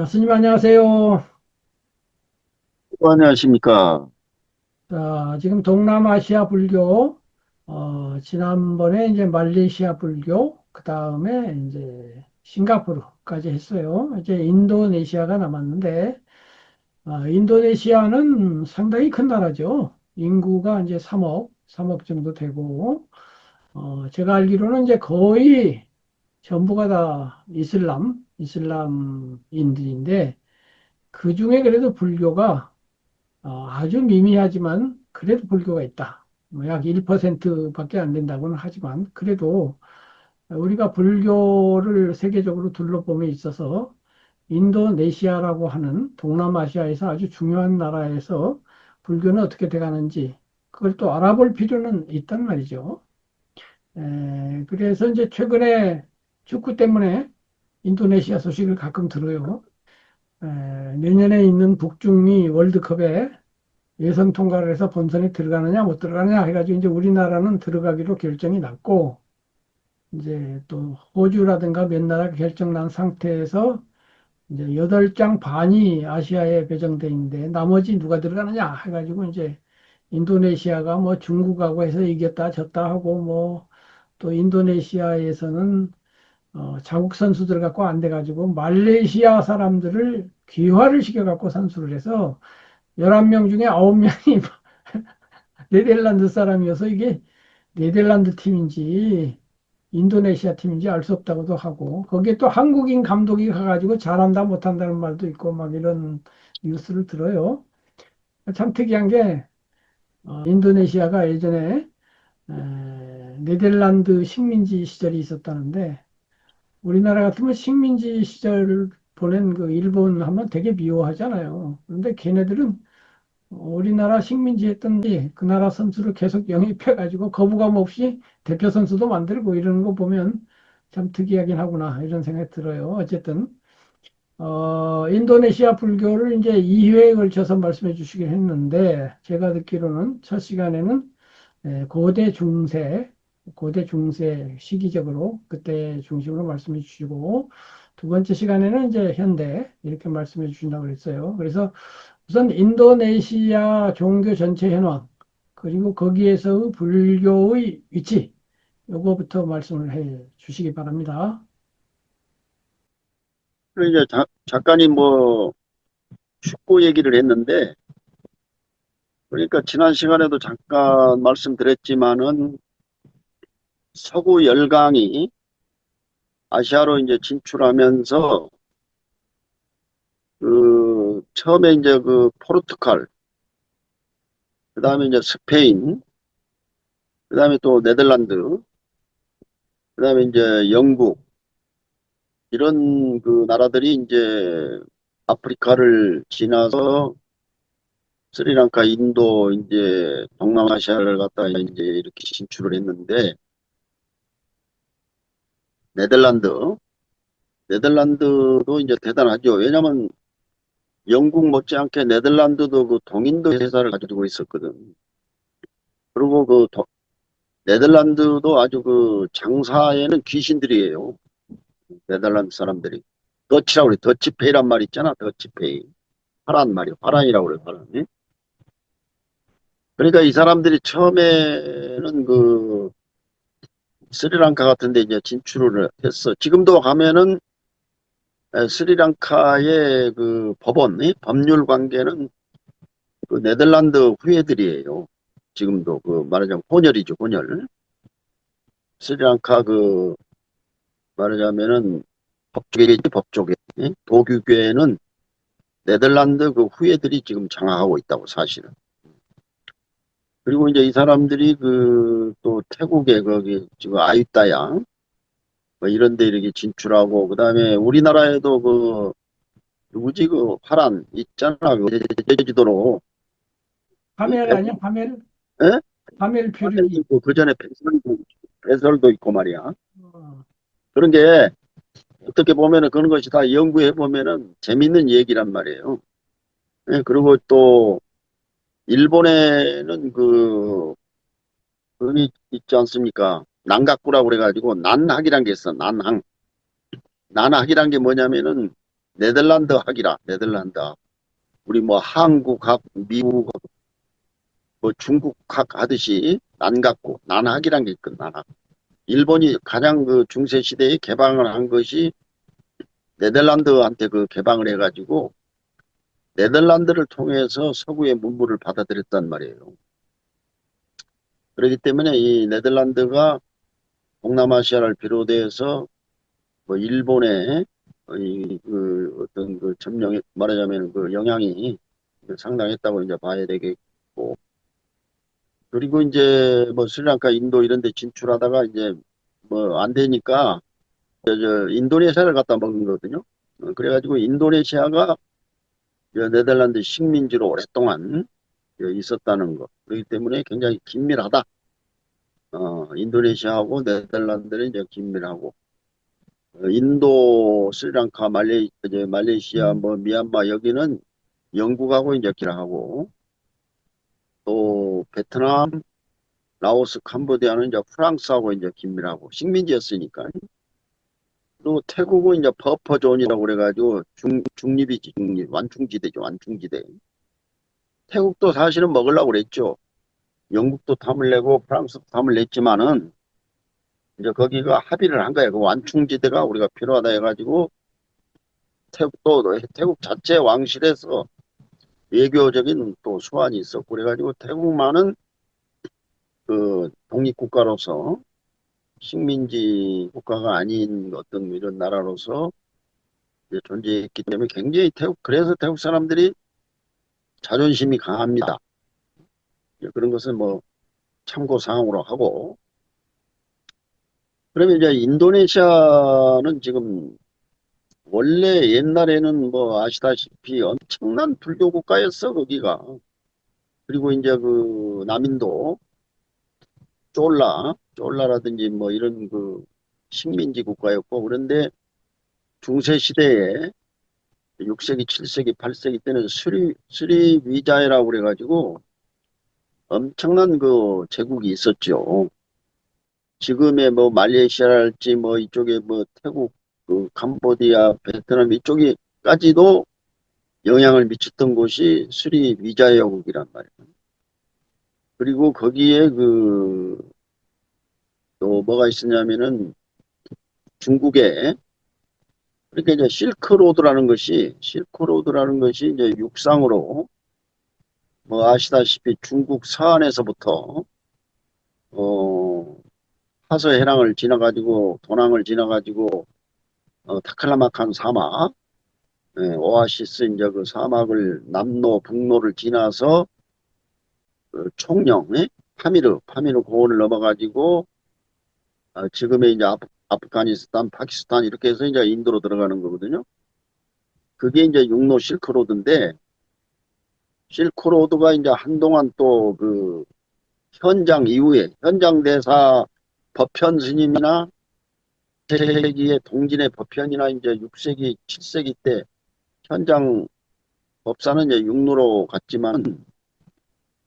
자, 스님 안녕하세요. 안녕하십니까. 자, 지금 동남아시아 불교, 어, 지난번에 이제 말레이시아 불교, 그 다음에 이제 싱가포르까지 했어요. 이제 인도네시아가 남았는데, 아, 인도네시아는 상당히 큰 나라죠. 인구가 이제 3억, 3억 정도 되고, 어, 제가 알기로는 이제 거의 전부가 다 이슬람, 이슬람인들인데, 그 중에 그래도 불교가 어, 아주 미미하지만 그래도 불교가 있다. 뭐약 1%밖에 안 된다고는 하지만 그래도 우리가 불교를 세계적으로 둘러봄에 있어서 인도네시아라고 하는 동남아시아에서 아주 중요한 나라에서 불교는 어떻게 돼가는지 그걸 또 알아볼 필요는 있단 말이죠. 에, 그래서 이제 최근에 축구 때문에 인도네시아 소식을 가끔 들어요. 에, 내년에 있는 북중미 월드컵에 예선 통과를 해서 본선에 들어가느냐 못 들어가느냐 해가지고 이제 우리나라는 들어가기로 결정이 났고 이제 또 호주라든가 몇 나라 결정 난 상태에서 이제 여덟 장 반이 아시아에 배정돼 있는데 나머지 누가 들어가느냐 해가지고 이제 인도네시아가 뭐 중국하고 해서 이겼다 졌다 하고 뭐 또 인도네시아에서는 어, 자국 선수들 갖고 안 돼가지고 말레이시아 사람들을 귀화를 시켜갖고 선수를 해서 11명 중에 9명이 네덜란드 사람이어서 이게 네덜란드 팀인지 인도네시아 팀인지 알 수 없다고도 하고 거기에 또 한국인 감독이 가가지고 잘한다 못한다는 말도 있고 막 이런 뉴스를 들어요. 참 특이한 게 어, 인도네시아가 예전에 에, 네덜란드 식민지 시절이 있었다는데 우리나라 같으면 식민지 시절 보낸 그 일본 하면 되게 미워하잖아요. 그런데 걔네들은 우리나라 식민지 했던지 그 나라 선수를 계속 영입해가지고 거부감 없이 대표 선수도 만들고 이러는 거 보면 참 특이하긴 하구나 이런 생각이 들어요. 어쨌든 어, 인도네시아 불교를 이제 2회에 걸쳐서 말씀해 주시긴 했는데 제가 듣기로는 첫 시간에는 에, 고대 중세 고대 중세 시기적으로 그때 중심으로 말씀해 주시고 두 번째 시간에는 이제 현대 이렇게 말씀해 주신다고 그랬어요. 그래서 우선 인도네시아 종교 전체 현황 그리고 거기에서 불교의 위치 요거부터 말씀을 해 주시기 바랍니다. 이제 자- 작가님 뭐 축구 얘기를 했는데, 그러니까 지난 시간에도 잠깐 말씀드렸지만은 서구 열강이 아시아로 이제 진출하면서 그 처음에 이제 그 포르투갈, 그 다음에 이제 스페인, 그 다음에 또 네덜란드, 그 다음에 이제 영국 이런 그 나라들이 이제 아프리카를 지나서 스리랑카, 인도, 이제 동남아시아를 갖다가 이제 이렇게 진출을 했는데 네덜란드, 네덜란드도 이제 대단하죠. 왜냐면 영국 못지않게 네덜란드도 그 동인도 회사를 가지고 있었거든. 그리고 그 도- 네덜란드도 아주 그 장사에는 귀신들이에요. 네덜란드 사람들이. 더치라고 그래. 더치페이란 말 있잖아. 더치페이. 파란 말이요. 파란이라고 그래. 파란. 예? 그러니까 이 사람들이 처음에는 그 스리랑카 같은 데 이제 진출을 했어. 지금도 가면은 에, 스리랑카의 그 법원, 이 법률 관계는 그 네덜란드 후예들이에요. 지금도 그 말하자면 혼혈이죠. 혼혈. 스리랑카 그 말하자면은 법조계지 법조계. 예? 도교계는 네덜란드 그 후예들이 지금 장악하고 있다고 사실은. 그리고 이제 이 사람들이 그 또 태국에 거기 지금 아유따양 뭐 이런 데 이렇게 진출하고 그다음에 우리나라에도 그 누구지 그 화란 있잖아 그 제주도로 파멜 아니야? 파멜? 에? 파멜 표류. 있고 그 전에 배설도, 배설도 있고 말이야. 어, 그런 게 어떻게 보면은 그런 것이 다 연구해 보면은 재밌는 얘기란 말이에요. 예, 그리고 또 일본에는 그 그게 있지 않습니까? 난각부라고 그래가지고 난학이란 게 있어. 난학. 난학이란 게 뭐냐면은 네덜란드 학이라 네덜란드 학. 우리 뭐 한국학, 미국학, 뭐 중국학 하듯이 난각고 난학이란 게 있거든 난학. 일본이 가장 그 중세 시대에 개방을 한 것이 네덜란드한테 그 개방을 해가지고 네덜란드를 통해서 서구의 문물을 받아들였단 말이에요. 그렇기 때문에 이 네덜란드가 동남아시아를 비롯해서 뭐 일본의 이 그 어떤 그 점령 말하자면 그 영향이 상당했다고 이제 봐야 되겠고 그리고 이제 뭐 스리랑카, 인도 이런 데 진출하다가 이제 뭐 안 되니까 저, 저 인도네시아를 갖다 먹은 거거든요. 어, 그래가지고 인도네시아가 저 네덜란드 식민지로 오랫동안 어, 있었다는 거. 그렇기 때문에 굉장히 긴밀하다. 어, 인도네시아하고 네덜란드는 이제 긴밀하고 어, 인도, 스리랑카, 말레, 이제 말레이시아, 뭐 미얀마 여기는 영국하고 이제 기라하고 또 베트남, 라오스, 캄보디아는 이제 프랑스하고 이제 긴밀하고 식민지였으니까. 그리고 태국은 이제 버퍼존이라고 그래가지고 중, 중립이지, 중립. 완충지대죠, 완충지대. 태국도 사실은 먹으려고 그랬죠. 영국도 탐을 내고 프랑스도 탐을 냈지만은 이제 거기가 합의를 한 거예요. 그 완충지대가 우리가 필요하다 해가지고 태국도 태국 자체 왕실에서 외교적인 또 수완이 있었고 그래가지고 태국만은 그 독립국가로서 식민지 국가가 아닌 어떤 이런 나라로서 존재했기 때문에 굉장히 태국 그래서 태국 사람들이 자존심이 강합니다. 그런 것은 뭐 참고 사항으로 하고 그러면 이제 인도네시아는 지금 원래 옛날에는 뭐 아시다시피 엄청난 불교 국가였어 거기가 그리고 이제 그 남인도 쫄라 쫄라라든지 뭐 이런 그 식민지 국가였고 그런데 중세 시대에 6세기, 7세기, 8세기 때는 스리 스리 위자이라고 그래가지고 엄청난 그 제국이 있었죠. 지금의 뭐 말레이시아랄지 뭐 이쪽에 뭐 태국, 그 캄보디아, 베트남 이쪽이까지도 영향을 미쳤던 곳이 스리 위자야국이란 말이에요. 그리고 거기에 그 또 뭐가 있었냐면은 중국에 그러니까 이제 실크로드라는 것이 실크로드라는 것이 이제 육상으로 뭐 아시다시피 중국 서안에서부터 어 하서 해랑을 지나가지고 도낭을 지나가지고 어, 타클라마칸 사막 예, 오아시스 이제 그 사막을 남로 북로를 지나서 그 총령 예? 파미르 파미르 고원을 넘어가지고 어, 지금의 이제 아프, 아프가니스탄 파키스탄 이렇게 해서 이제 인도로 들어가는 거거든요. 그게 이제 육로 실크로드인데 실크로드가 이제 한동안 또 그 현장 이후에 현장 대사 법현 스님이나 7세기의 동진의 법현이나 이제 6세기, 7세기 때 현장 법사는 이제 육로로 갔지만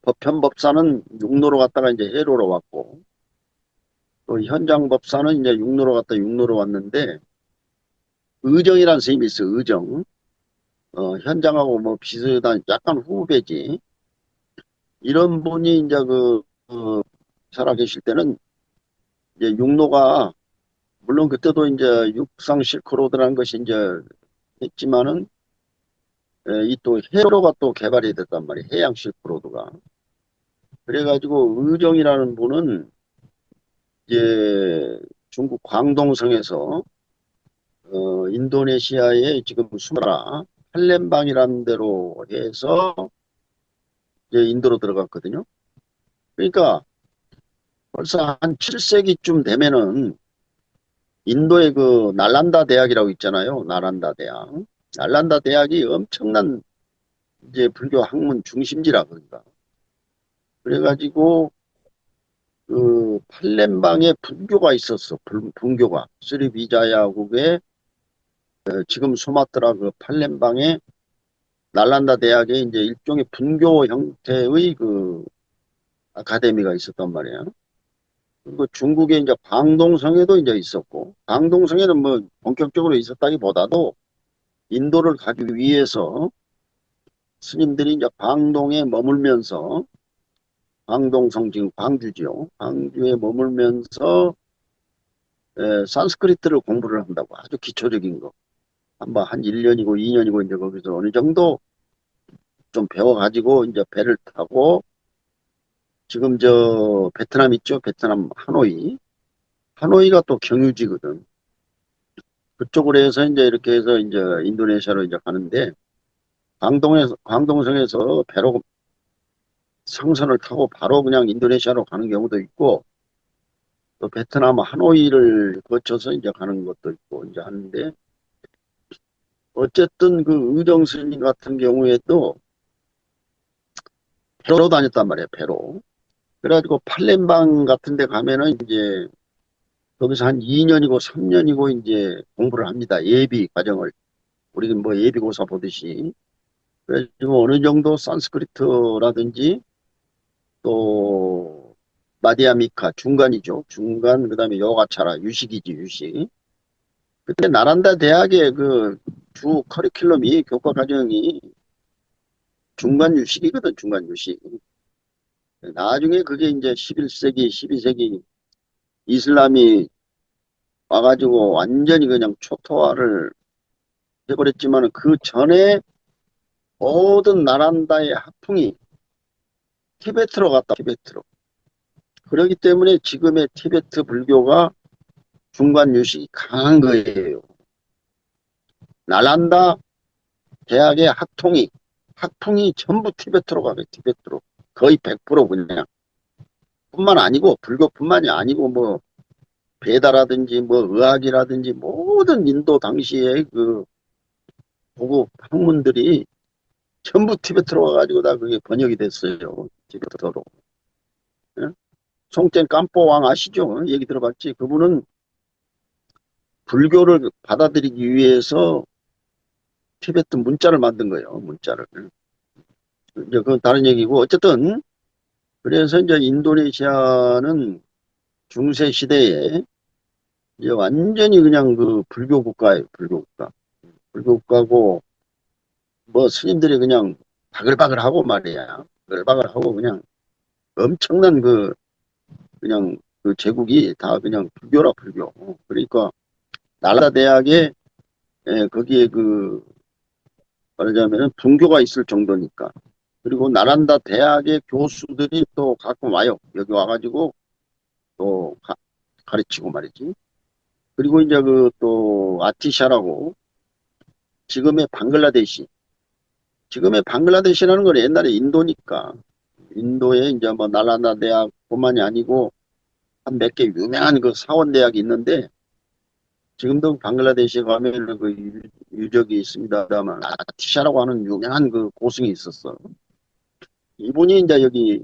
법현 법사는 육로로 갔다가 이제 해로로 왔고 또 현장 법사는 이제 육로로 갔다 육로로 왔는데 의정이라는 스님이 있어 의정 어, 현장하고 뭐 비슷한 약간 후배지 이런 분이 이제 그, 그 살아계실 때는 이제 육로가 물론 그때도 이제 육상 실크로드라는 것이 이제 했지만은 이 또 해로가 또 개발이 됐단 말이에요. 해양 실크로드가. 그래가지고 의정이라는 분은 이제 중국 광동성에서 어, 인도네시아에 지금 수마라 팔렘방이라는 데로 해서 이제 인도로 들어갔거든요. 그러니까 벌써 한 7세기쯤 되면은 인도의 그 날란다 대학이라고 있잖아요. 날란다 대학. 날란다 대학이 엄청난 이제 불교 학문 중심지라 그런가. 그래가지고 그 팔렘방에 분교가 있었어. 분, 분교가 스리비자야국의 어, 지금 수마트라 그 팔렘방에 날란다 대학에 이제 일종의 분교 형태의 그 아카데미가 있었단 말이에요. 그리고 중국의 이제 광동성에도 이제 있었고, 광동성에는 뭐 본격적으로 있었다기보다도 인도를 가기 위해서 스님들이 이제 광동에 머물면서 광동성 지금 광주지요. 광주에 머물면서 에, 산스크리트를 공부를 한다고 아주 기초적인 거. 한번 한 1년이고 2년이고 이제 거기서 어느 정도 좀 배워가지고 이제 배를 타고 지금 저 베트남 있죠? 베트남 하노이. 하노이가 또 경유지거든. 그쪽으로 해서 이제 이렇게 해서 이제 인도네시아로 이제 가는데 광동에서 광동성에서 배로 상선을 타고 바로 그냥 인도네시아로 가는 경우도 있고 또 베트남 하노이를 거쳐서 이제 가는 것도 있고 이제 하는데 어쨌든 그 의정 스님 같은 경우에도 배로 다녔단 말이에요 배로. 그래가지고 팔렘방 같은 데 가면은 이제 거기서 한 2년이고 3년이고 이제 공부를 합니다 예비 과정을. 우리 뭐 예비고사 보듯이. 그래가지고 어느 정도 산스크리트라든지 또 마디아미카 중간이죠. 중간 그다음에 요가차라 유식이지 유식. 그때 나란다 대학의 그 주 커리큘럼이 교과 과정이 중간 유식이거든 중간 유식. 나중에 그게 이제 11세기 12세기 이슬람이 와가지고 완전히 그냥 초토화를 해버렸지만 그 전에 모든 나란다의 학풍이 티베트로 갔다 티베트로 그렇기 때문에 지금의 티베트 불교가 중간 유식이 강한 거예요. 나란다 대학의 학통이 학풍이 전부 티베트로 가요. 티베트로 거의 100% 그냥 뿐만 아니고 불교뿐만이 아니고 뭐 베다라든지 뭐 의학이라든지 모든 인도 당시의 그 고급 학문들이 전부 티베트로 와가지고 다 그게 번역이 됐어요. 티베트로. 예? 송젠 깜뽀왕 아시죠? 얘기 들어봤지? 그분은 불교를 받아들이기 위해서 티베트 문자를 만든 거예요. 문자를. 이제 그건 다른 얘기고 어쨌든 그래서 이제 인도네시아는 중세 시대에 이제 완전히 그냥 그 불교 국가예요. 불교 국가. 불교 국가고 뭐 스님들이 그냥 바글바글하고 말이야. 바글바글하고 그냥 엄청난 그 그냥 그 제국이 다 그냥 불교라 불교. 그러니까 나라 대학에 예, 거기에 그 말하자면 분교가 있을 정도니까. 그리고 나란다 대학의 교수들이 또 가끔 와요. 여기 와가지고 또 가, 가르치고 말이지. 그리고 이제 그 또 아티샤라고 지금의 방글라데시 지금의 방글라데시라는 건 옛날에 인도니까 인도에 이제 뭐 나란다 대학뿐만이 아니고 한 몇 개 유명한 그 사원 대학이 있는데 지금도 방글라데시에 가면 그 유- 유적이 있습니다만 아티샤라고 하는 유명한 그 고승이 있었어. 이분이 이제 여기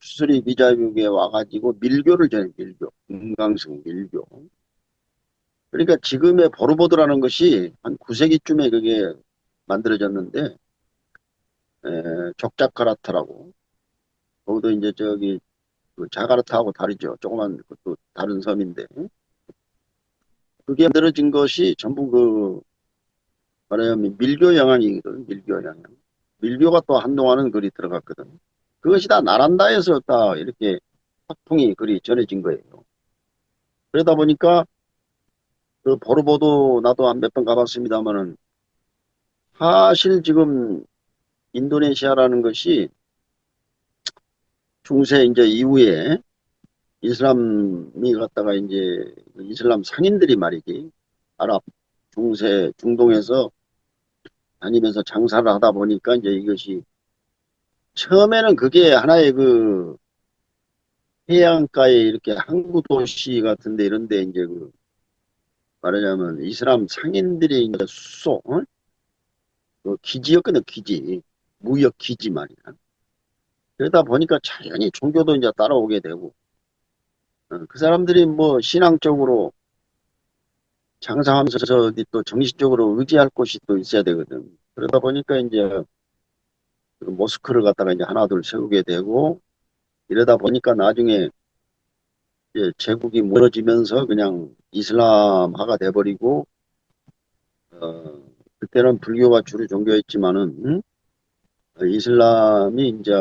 수리 미자육에 와가지고 밀교를 전해 밀교 금강승 밀교. 그러니까 지금의 보르보드라는 것이 한 9세기쯤에 그게 만들어졌는데 에, 족자카라타라고 거기도 이제 저기 그 자카르타하고 다르죠. 조그만 그것도 다른 섬인데 그게 만들어진 것이 전부 그 말하자면 밀교 영향이거든. 밀교 영향. 밀교가 또 한동안은 그리 들어갔거든. 그것이 다 나란다에서 다 이렇게 학풍이 그리 전해진 거예요. 그러다 보니까 그 보르보도 나도 한 몇 번 가봤습니다만은 사실 지금 인도네시아라는 것이 중세 이제 이후에 이슬람이 갔다가 이제 그 이슬람 상인들이 말이지 아랍 중세 중동에서 다니면서 장사를 하다 보니까 이제 이것이 처음에는 그게 하나의 그 해안가에 이렇게 항구 도시 같은데 이런데 이제 그 말하자면 이슬람 상인들이 이제 수소 어? 그 기지였거든 기지 무역 기지 말이야. 그러다 보니까 자연히 종교도 이제 따라오게 되고 어, 그 사람들이 뭐 신앙적으로 장사하면서 어디 또 정신적으로 의지할 곳이 또 있어야 되거든. 그러다 보니까 이제 그 모스크를 갖다가 이제 하나 둘 세우게 되고 이러다 보니까 나중에 이제 제국이 무너지면서 그냥 이슬람화가 돼버리고 어, 어, 그때는 불교가 주류 종교였지만은 응? 어, 이슬람이 이제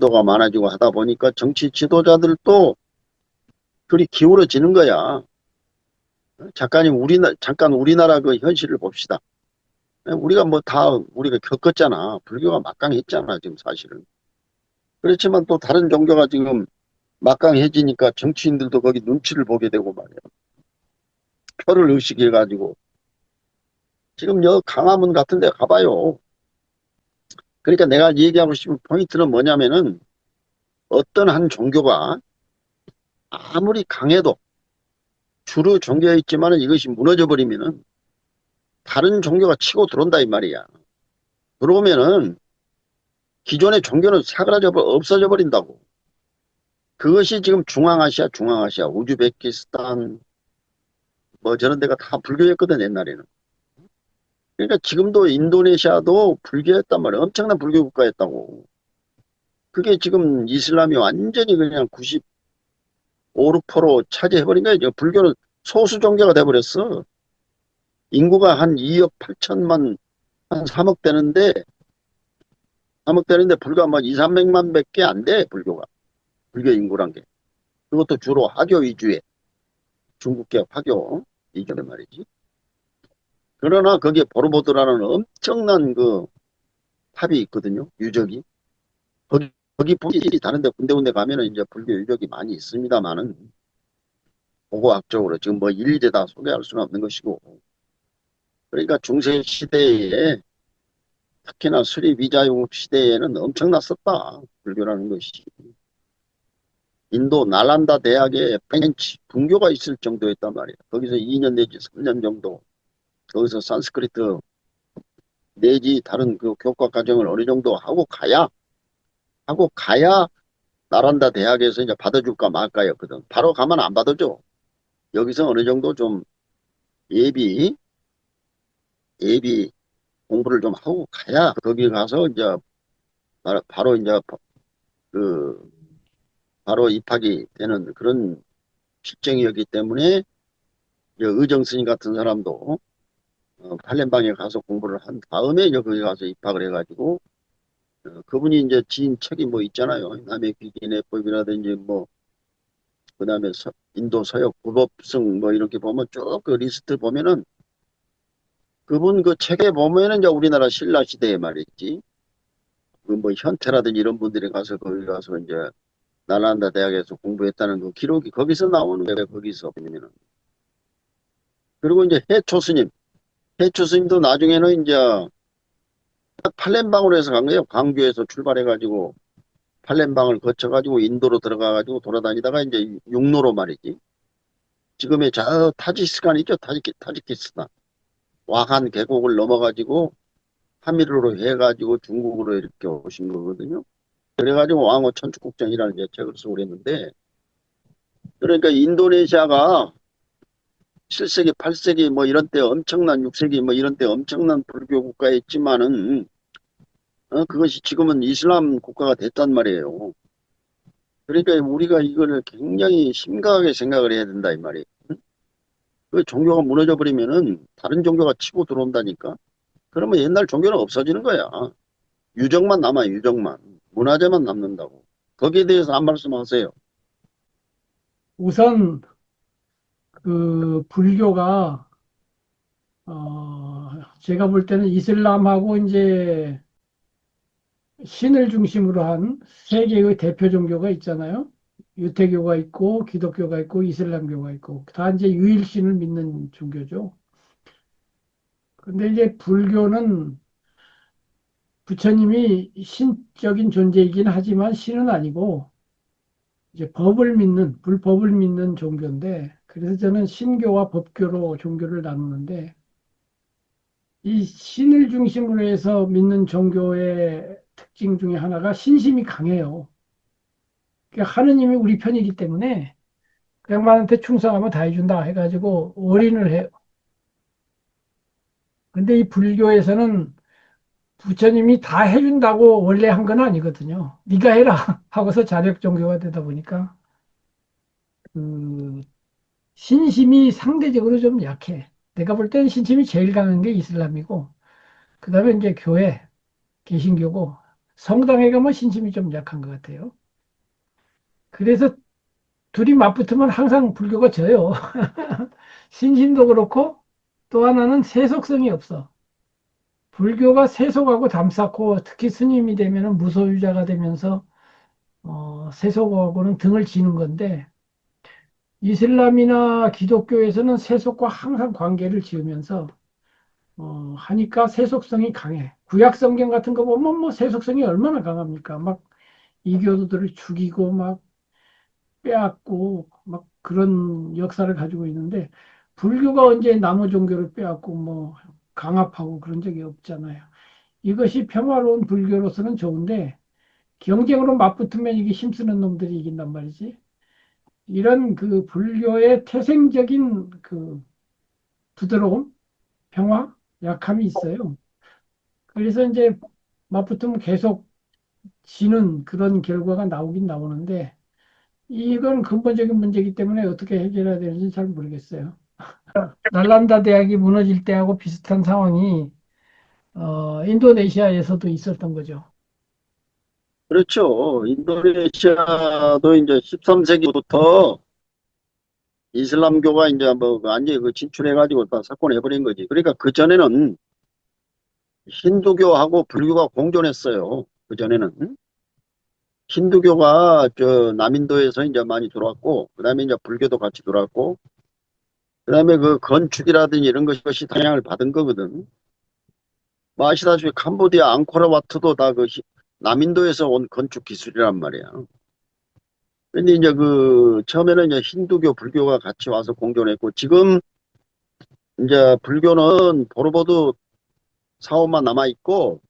도가 많아지고 하다 보니까 정치 지도자들도 그리 기울어지는 거야. 작가님 우리나 잠깐 우리나라 그 현실을 봅시다. 우리가 뭐 다 우리가 겪었잖아. 불교가 막강했잖아 지금 사실은. 그렇지만 또 다른 종교가 지금 막강해지니까 정치인들도 거기 눈치를 보게 되고 말이야. 표를 의식해가지고 지금 여 강화문 같은 데 가봐요. 그러니까 내가 얘기하고 싶은 포인트는 뭐냐면은 어떤 한 종교가 아무리 강해도 주로 종교였지만 은 이것이 무너져 버리면은 다른 종교가 치고 들어온다 이 말이야. 들어오면은 기존의 종교는 사그라져 버- 없어져 버린다고. 그것이 지금 중앙아시아, 중앙아시아, 우즈베키스탄 뭐 저런 데가 다 불교였거든 옛날에는. 그러니까 지금도 인도네시아도 불교였단 말이야. 엄청난 불교 국가였다고. 그게 지금 이슬람이 완전히 그냥 95, 6% 차지해버린. 이제 불교는 소수 종교가 돼버렸어. 인구가 한 2억 8천만, 한 3억 되는데, 3억 되는데 불과 뭐 2, 300만 밖에 안 돼, 불교가. 불교 인구란 게. 그것도 주로 화교 위주의 중국계 화교 위주의 말이지. 그러나 거기에 보르보드라는 엄청난 그 탑이 있거든요. 유적이. 거기, 거기 보기 다른데 군데군데 가면은 이제 불교 유적이 많이 있습니다만은 고고학적으로 지금 뭐 일일이 다 소개할 수는 없는 것이고. 그러니까 중세 시대에 특히나 수리 비자유국 시대에는 엄청났었다. 불교라는 것이. 인도 나란다 대학에 펜치 분교가 있을 정도였단 말이야. 거기서 2년 내지 3년 정도 거기서 산스크리트 내지 다른 그 교과 과정을 어느 정도 하고 가야 하고 가야 나란다 대학에서 이제 받아줄까 말까였거든. 바로 가면 안 받아줘. 여기서 어느 정도 좀 예비 예비 공부를 좀 하고 가야 거기 가서 이제 바로, 바로 이제 그 바로 입학이 되는 그런 실정이었기 때문에 이제 의정 스님 같은 사람도 어, 팔렘방에 가서 공부를 한 다음에 이제 거기 가서 입학을 해가지고 어, 그분이 이제 지은 책이 뭐 있잖아요. 남의 귀기내법이라든지 뭐 그다음에 서- 인도 서역 불법성 뭐 이렇게 보면 쭉 그 리스트 보면은 그분 그 책에 보면은 이제 우리나라 신라 시대에 말이지 그 뭐 현태라든지 이런 분들이 가서 거기 가서 이제 나란다 대학에서 공부했다는 그 기록이 거기서 나오는 거예요. 거기서 보면은 그리고 이제 해초 스님 해초 스님도 나중에는 이제 팔렘방으로 해서 간 거예요. 광주에서 출발해가지고 팔렘방을 거쳐가지고 인도로 들어가가지고 돌아다니다가 이제 육로로 말이지. 지금의 저 타지스탄 있죠? 타지키, 타지키스탄. 와한 계곡을 넘어가지고 하미르로 해가지고 중국으로 이렇게 오신 거거든요. 그래가지고 왕호 천축국전이라는 이제 책을 쓰고 그랬는데, 그러니까 인도네시아가 7세기, 8세기 뭐 이런 때 엄청난 6세기 뭐 이런 때 엄청난 불교 국가였지만은 어, 그것이 지금은 이슬람 국가가 됐단 말이에요. 그러니까 우리가 이거를 굉장히 심각하게 생각을 해야 된다 이 말이에요. 응? 그 종교가 무너져 버리면은 다른 종교가 치고 들어온다니까. 그러면 옛날 종교는 없어지는 거야. 유적만 남아 유적만. 문화재만 남는다고. 거기에 대해서 한 말씀 하세요. 우선 그 불교가 어 제가 볼 때는 이슬람하고 이제 신을 중심으로 한 세 개의 대표 종교가 있잖아요. 유태교가 있고 기독교가 있고 이슬람교가 있고 다 이제 유일신을 믿는 종교죠. 근데 이제 불교는 부처님이 신적인 존재이긴 하지만 신은 아니고 이제 법을 믿는 불법을 믿는 종교인데 그래서 저는 신교와 법교로 종교를 나누는데 이 신을 중심으로 해서 믿는 종교의 특징 중에 하나가 신심이 강해요. 그러니까 하느님이 우리 편이기 때문에 그 양반한테 충성하면 다 해준다 해가지고 올인을 해요. 근데 이 불교에서는 부처님이 다 해준다고 원래 한 건 아니거든요. 네가 해라 하고서 자력 종교가 되다 보니까 그 신심이 상대적으로 좀 약해. 내가 볼 때는 신침이 제일 강한 게 이슬람이고, 그 다음에 이제 교회, 개신교고, 성당에 가면 신침이 좀 약한 것 같아요. 그래서 둘이 맞붙으면 항상 불교가 져요. 신심도 그렇고, 또 하나는 세속성이 없어. 불교가 세속하고 담쌓고, 특히 스님이 되면 무소유자가 되면서, 어, 세속하고는 등을 지는 건데, 이슬람이나 기독교에서는 세속과 항상 관계를 지으면서 어, 하니까 세속성이 강해. 구약 성경 같은 거 보면 뭐 세속성이 얼마나 강합니까? 막 이교도들을 죽이고 막 빼앗고 막 그런 역사를 가지고 있는데 불교가 언제 남의 종교를 빼앗고 뭐 강압하고 그런 적이 없잖아요. 이것이 평화로운 불교로서는 좋은데 경쟁으로 맞붙으면 이게 힘쓰는 놈들이 이긴단 말이지. 이런 그 불교의 태생적인 그 부드러움, 평화, 약함이 있어요. 그래서 이제 맞붙으면 계속 지는 그런 결과가 나오긴 나오는데 이건 근본적인 문제이기 때문에 어떻게 해결해야 되는지 잘 모르겠어요. 날란다 대학이 무너질 때하고 비슷한 상황이 어, 인도네시아에서도 있었던 거죠. 그렇죠. 인도네시아도 이제 13세기부터 이슬람교가 이제 뭐 완전히 그 진출해가지고 다 석권해버린 거지. 그러니까 그 전에는 힌두교하고 불교가 공존했어요. 그 전에는. 힌두교가 저 남인도에서 이제 많이 들어왔고, 그 다음에 이제 불교도 같이 들어왔고, 그 다음에 그 건축이라든지 이런 것이 영향을 받은 거거든. 뭐 아시다시피 캄보디아 앙코르와트도 다 그 남인도에서 온 건축 기술이란 말이야. 근데 이제 그 처음에는 이제 힌두교, 불교가 같이 와서 공존했고 지금 이제 불교는 보로보드 사원만 남아 있고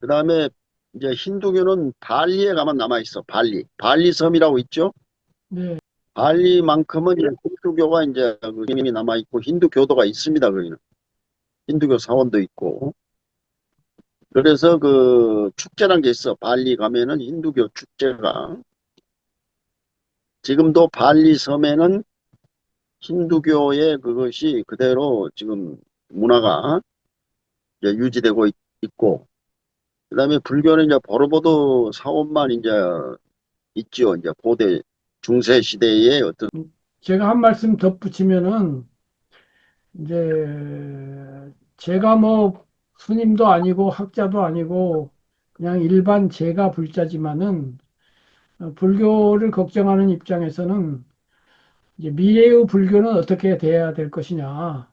그 다음에 이제 힌두교는 발리에 가면 남아 있어. 발리, 발리 섬이라고 있죠. 네, 발리만큼은 이제 힌두교가 이제 그 힘이 남아 있고 힌두교도가 있습니다. 거기는 힌두교 사원도 있고. 그래서 그 축제란 게 있어. 발리 가면은 힌두교 축제가 지금도 발리 섬에는 힌두교의 그것이 그대로 지금 문화가 유지되고 있, 고 그 다음에 불교는 이제 보르보드 사원만 이제 있죠. 이제 고대 중세 시대의 어떤 제가 한 말씀 덧붙이면은 이제 제가 뭐 스님도 아니고 학자도 아니고 그냥 일반 제가 불자지만은 어, 불교를 걱정하는 입장에서는 미래의 불교는 어떻게 돼야 될 것이냐.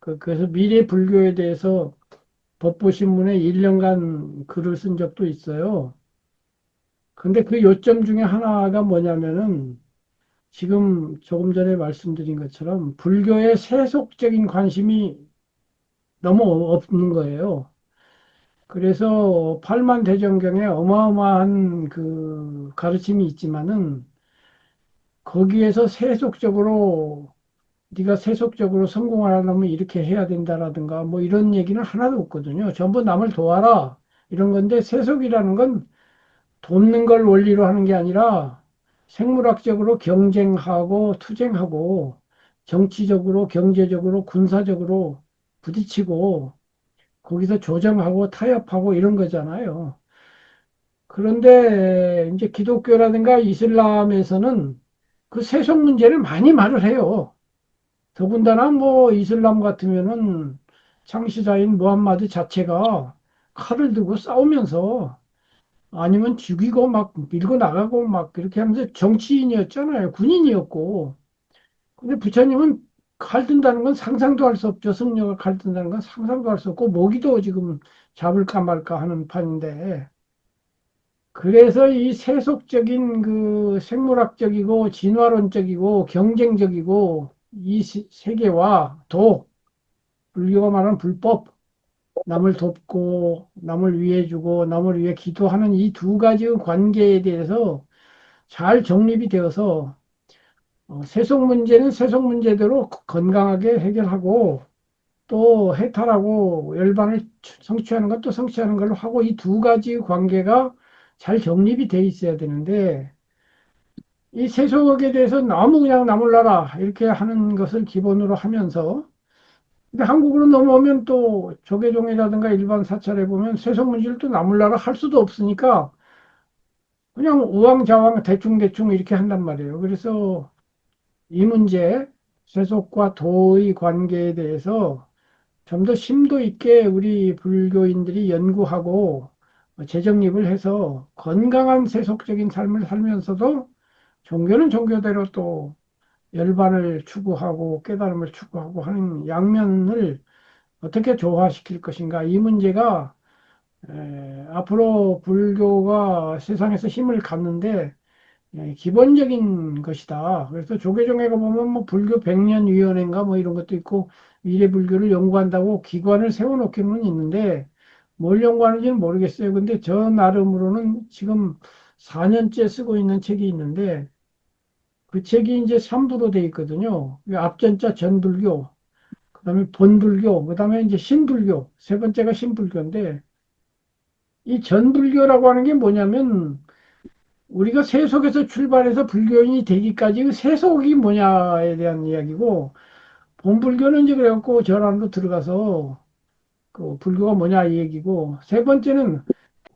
그, 그래서 미래 불교에 대해서 법보신문에 1년간 글을 쓴 적도 있어요. 근데 그 요점 중에 하나가 뭐냐면은 지금 조금 전에 말씀드린 것처럼 불교의 세속적인 관심이 너무 없는 거예요. 그래서 팔만대정경에 어마어마한 그 가르침이 있지만은 거기에서 세속적으로 네가 세속적으로 성공하려면 이렇게 해야 된다라든가 뭐 이런 얘기는 하나도 없거든요. 전부 남을 도와라 이런 건데 세속이라는 건 돕는 걸 원리로 하는 게 아니라 생물학적으로 경쟁하고 투쟁하고 정치적으로 경제적으로 군사적으로 부딪히고 거기서 조정하고 타협하고 이런 거잖아요. 그런데 이제 기독교라든가 이슬람에서는 그 세속 문제를 많이 말을 해요. 더군다나 뭐 이슬람 같으면은 창시자인 무함마드 자체가 칼을 들고 싸우면서 아니면 죽이고 막 밀고 나가고 막 그렇게 하면서 정치인이었잖아요. 군인이었고. 근데 부처님은 칼 든다는 건 상상도 할 수 없죠. 승려가 칼 든다는 건 상상도 할 수 없고 모기도 지금 잡을까 말까 하는 판인데 그래서 이 세속적인 그 생물학적이고 진화론적이고 경쟁적이고 이 시- 세계와 도, 불교가 말하는 불법, 남을 돕고 남을 위해 주고 남을 위해 기도하는 이 두 가지의 관계에 대해서 잘 정립이 되어서 어, 세속 문제는 세속 문제대로 건강하게 해결하고 또 해탈하고 열반을 성취하는 건또 성취하는 걸로 하고 이 두 가지 관계가 잘 정립이 돼 있어야 되는데 이 세속에 대해서 너무 그냥 나몰라라 이렇게 하는 것을 기본으로 하면서 근데 한국으로 넘어오면 또 조계종이라든가 일반 사찰에 보면 세속 문제를 또 나몰라라 할 수도 없으니까 그냥 우왕좌왕 대충대충 이렇게 한단 말이에요. 그래서 이 문제, 세속과 도의 관계에 대해서 좀 더 심도 있게 우리 불교인들이 연구하고 재정립을 해서 건강한 세속적인 삶을 살면서도 종교는 종교대로 또 열반을 추구하고 깨달음을 추구하고 하는 양면을 어떻게 조화시킬 것인가. 이 문제가 에, 앞으로 불교가 세상에서 힘을 갖는데 예, 기본적인 것이다. 그래서 조계종에 가보면 뭐 불교 백년위원회인가 뭐 이런 것도 있고 미래불교를 연구한다고 기관을 세워놓기는 있는데 뭘 연구하는지는 모르겠어요. 근데 저 나름으로는 지금 4년째 쓰고 있는 책이 있는데 그 책이 이제 3부로 돼 있거든요. 그 앞전자 전불교, 그 다음에 본불교, 그 다음에 이제 신불교, 세 번째가 신불교인데 이 전불교라고 하는 게 뭐냐면 우리가 세속에서 출발해서 불교인이 되기까지 그 세속이 뭐냐에 대한 이야기고 본불교는 이제 그래갖고 전안으로 들어가서 그 불교가 뭐냐 이 얘기고 세 번째는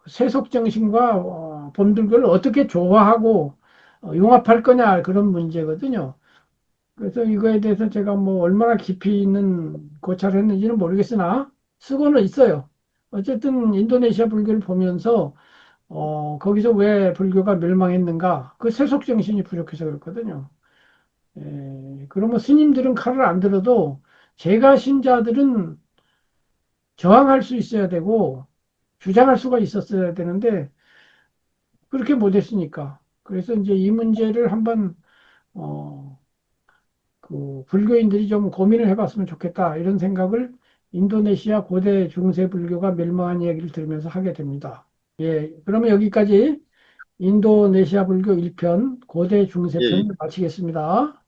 세속 정신과 어, 본불교를 어떻게 조화하고 어, 융합할 거냐 그런 문제거든요. 그래서 이거에 대해서 제가 뭐 얼마나 깊이 있는 고찰을 했는지는 모르겠으나 쓰고는 있어요. 어쨌든 인도네시아 불교를 보면서 어, 거기서 왜 불교가 멸망했는가? 그 세속 정신이 부족해서 그렇거든요. 에, 그러면 스님들은 칼을 안 들어도 제가 신자들은 저항할 수 있어야 되고 주장할 수가 있었어야 되는데 그렇게 못했으니까. 그래서 이제 이 문제를 한번 어, 그 불교인들이 좀 고민을 해봤으면 좋겠다 이런 생각을 인도네시아 고대 중세 불교가 멸망한 이야기를 들으면서 하게 됩니다. 예, 그러면 여기까지 인도네시아 불교 1편 고대 중세 예, 예. 편을 마치겠습니다.